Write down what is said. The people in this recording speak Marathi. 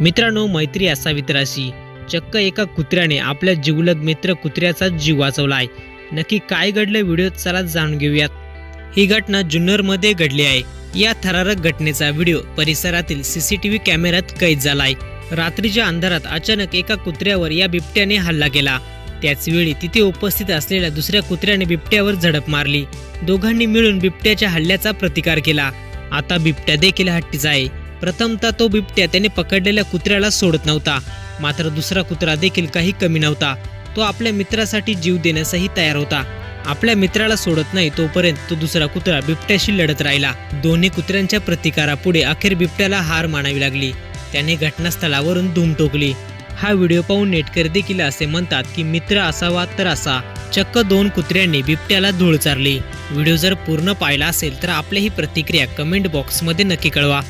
मित्रांनो मैत्री असावी तर अशी. चक्क एका कुत्र्याने आपल्या जिवलग मित्र कुत्र्याचा जीव वाचवलाय नक्की काय घडलं व्हिडिओत चला जाणून घेऊयात. ही घटना जुन्नरमध्ये घडली आहे. या थरारक घटनेचा व्हिडिओ परिसरातील सीसीटीव्ही कॅमेऱ्यात कैद झालाय रात्रीच्या अंधारात अचानक एका कुत्र्यावर या बिबट्याने हल्ला केला. त्याचवेळी तिथे उपस्थित असलेल्या दुसऱ्या कुत्र्याने बिबट्यावर झडप मारली. दोघांनी मिळून बिबट्याच्या हल्ल्याचा प्रतिकार केला. आता बिबट्या देखील हट्टीचा आहे. प्रथमतः तो बिबट्या त्याने पकडलेल्या कुत्र्याला सोडत नव्हता. मात्र दुसरा कुत्रा देखील काही कमी नव्हता. तो आपल्या मित्रासाठी जीव देण्यासही तयार होता. आपल्या मित्राला सोडत नाही तोपर्यंत तो दुसरा कुत्रा बिबट्याशी लढत राहिला. दोन्ही कुत्र्यांच्या प्रतिकारापुढे अखेर बिबट्याला हार मानावी लागली. त्याने घटनास्थळावरून धूम टोकली हा व्हिडिओ पाहून नेटकर देखील असे म्हणतात की मित्र असावा तर असा. चक्क दोन कुत्र्यांनी बिबट्याला धूळ चारली. व्हिडिओ जर पूर्ण पाहिला असेल तर आपली ही प्रतिक्रिया कमेंट बॉक्समध्ये नक्की कळवा.